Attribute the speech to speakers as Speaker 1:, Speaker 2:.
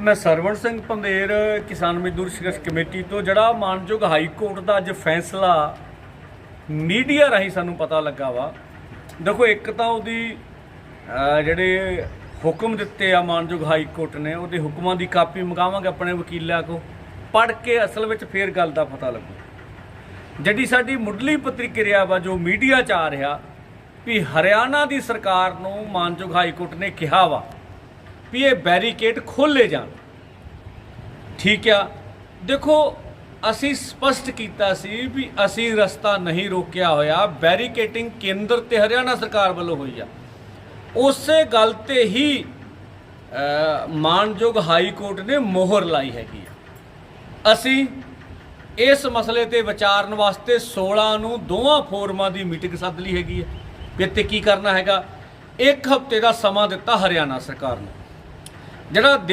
Speaker 1: ਮੈਂ ਸਰਵਣ ਸਿੰਘ ਪੰਦੇਰ, ਕਿਸਾਨ ਮਜ਼ਦੂਰ ਸੰਘਰਸ਼ ਕਮੇਟੀ ਤੋਂ, ਜਿਹੜਾ ਮਾਨਯੋਗ ਹਾਈ ਕੋਰਟ ਦਾ ਅੱਜ ਫੈਸਲਾ ਮੀਡੀਆ ਰਾਹੀਂ ਸਾਨੂੰ ਪਤਾ ਲੱਗਾ ਵਾ। ਦੇਖੋ, ਇੱਕ ਤਾਂ ਉਹਦੀ ਜਿਹੜੇ ਹੁਕਮ ਦਿੱਤੇ ਆ ਮਾਨਯੋਗ ਹਾਈ ਕੋਰਟ ਨੇ, ਉਹਦੇ ਹੁਕਮਾਂ ਦੀ ਕਾਪੀ ਮੰਗਾਵਾਂਗੇ ਆਪਣੇ ਵਕੀਲਾਂ ਕੋ ਪੜ੍ਹ ਕੇ ਅਸਲ ਵਿੱਚ ਫੇਰ ਗੱਲ ਦਾ ਪਤਾ ਲੱਗੂ। ਜਿਹੜੀ ਸਾਡੀ ਮੁੱਢਲੀ ਪ੍ਰਤੀਕਿਰਿਆ ਵਾ, ਜੋ ਮੀਡੀਆ 'ਚ ਆ ਰਿਹਾ, ਵੀ ਹਰਿਆਣਾ ਦੀ ਸਰਕਾਰ ਨੂੰ ਮਾਨਯੋਗ ਹਾਈ ਕੋਰਟ ਨੇ ਕਿਹਾ ਵਾ ਵੀ ਇਹ ਬੈਰੀਕੇਡ ਖੋਲੇ ਜਾਣ। ਠੀਕ ਆ? ਦੇਖੋ ਅਸੀਂ ਸਪਸ਼ਟ ਕੀਤਾ ਸੀ ਵੀ ਅਸੀਂ ਰਸਤਾ ਨਹੀਂ ਰੋਕਿਆ ਹੋਇਆ। ਬੈਰੀਕੇਟਿੰਗ ਕੇਂਦਰ ਤੇ ਹਰਿਆਣਾ ਸਰਕਾਰ ਵੱਲੋਂ ਹੋਈ ਆ। ਉਸੇ ਗੱਲ ਤੇ ਹੀ ਅ, ਮਾਨਯੋਗ ਹਾਈ ਕੋਰਟ ਨੇ ਮੋਹਰ ਲਾਈ ਹੈਗੀ ਆ। ਅਸੀਂ ਇਸ ਮਸਲੇ ਤੇ ਵਿਚਾਰਨ ਵਾਸਤੇ 16 ਨੂੰ ਦੋਵਾਂ ਫੋਰਮਾਂ ਦੀ ਮੀਟਿੰਗ ਸੱਦ ਲਈ ਹੈਗੀ ਹੈ ਵੀ ਇੱਥੇ ਕੀ ਕਰਨਾ ਹੈਗਾ? ਇੱਕ ਹਫ਼ਤੇ ਦਾ ਸਮਾਂ ਦਿੱਤਾ ਹਰਿਆਣਾ ਸਰਕਾਰ ਨੂੰ। ਜਿਹੜਾ ਦੇ-